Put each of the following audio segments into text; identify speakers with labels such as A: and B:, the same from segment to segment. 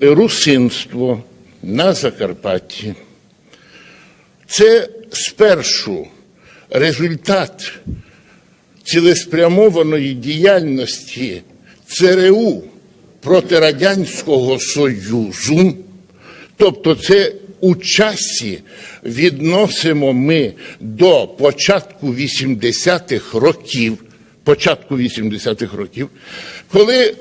A: русинство на Закарпатті. Це спершу результат цілеспрямованої діяльності ЦРУ проти Радянського Союзу, тобто це у часі відносимо ми до початку 80-х років, початку 80-х років, коли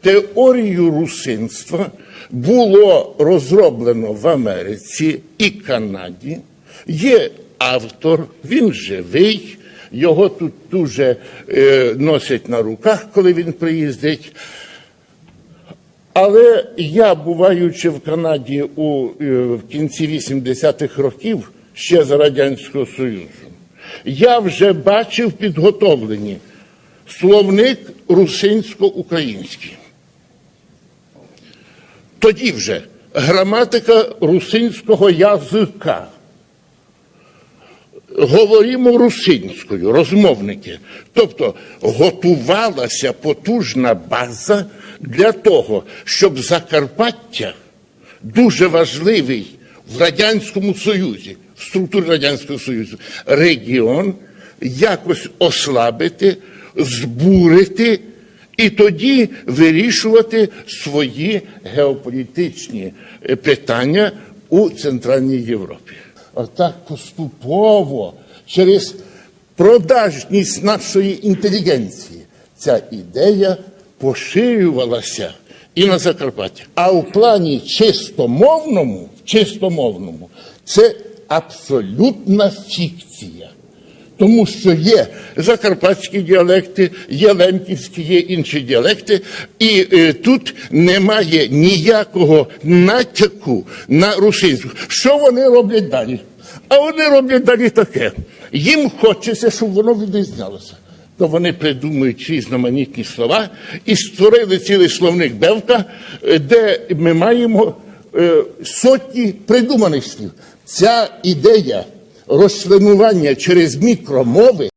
A: теорію русинства було розроблено в Америці і Канаді. Є автор, він живий, його тут дуже е, носять на руках, коли він приїздить. Але я, буваючи в Канаді у е, в кінці 80-х років, ще за Радянського Союзу, я вже бачив підготовлені словник русинсько-український. Тоді вже граматика русинського язика. Говоримо русинською, розмовники. Тобто готувалася потужна база для того, щоб Закарпаття, дуже важливий в Радянському Союзі, в структурі Радянського Союзу, регіон якось ослабити, збурити і тоді вирішувати свої геополітичні е, питання у Центральній Європі. Отак поступово через продажність нашої інтелігенції ця ідея поширювалася і на Закарпатті. А у плані чистомовному, чистомовному це абсолютна фікція. Тому що є закарпатські діалекти, є лемківські, є інші діалекти, і е, тут немає ніякого натяку на русинську. Що вони роблять далі? А вони роблять далі таке. Їм хочеться, щоб воно відрізнялося. То вони придумують різноманітні слова і створили цілий словник Бевка, е, де ми маємо е, сотні придуманих слів. Ця ідея розчленування через мікромови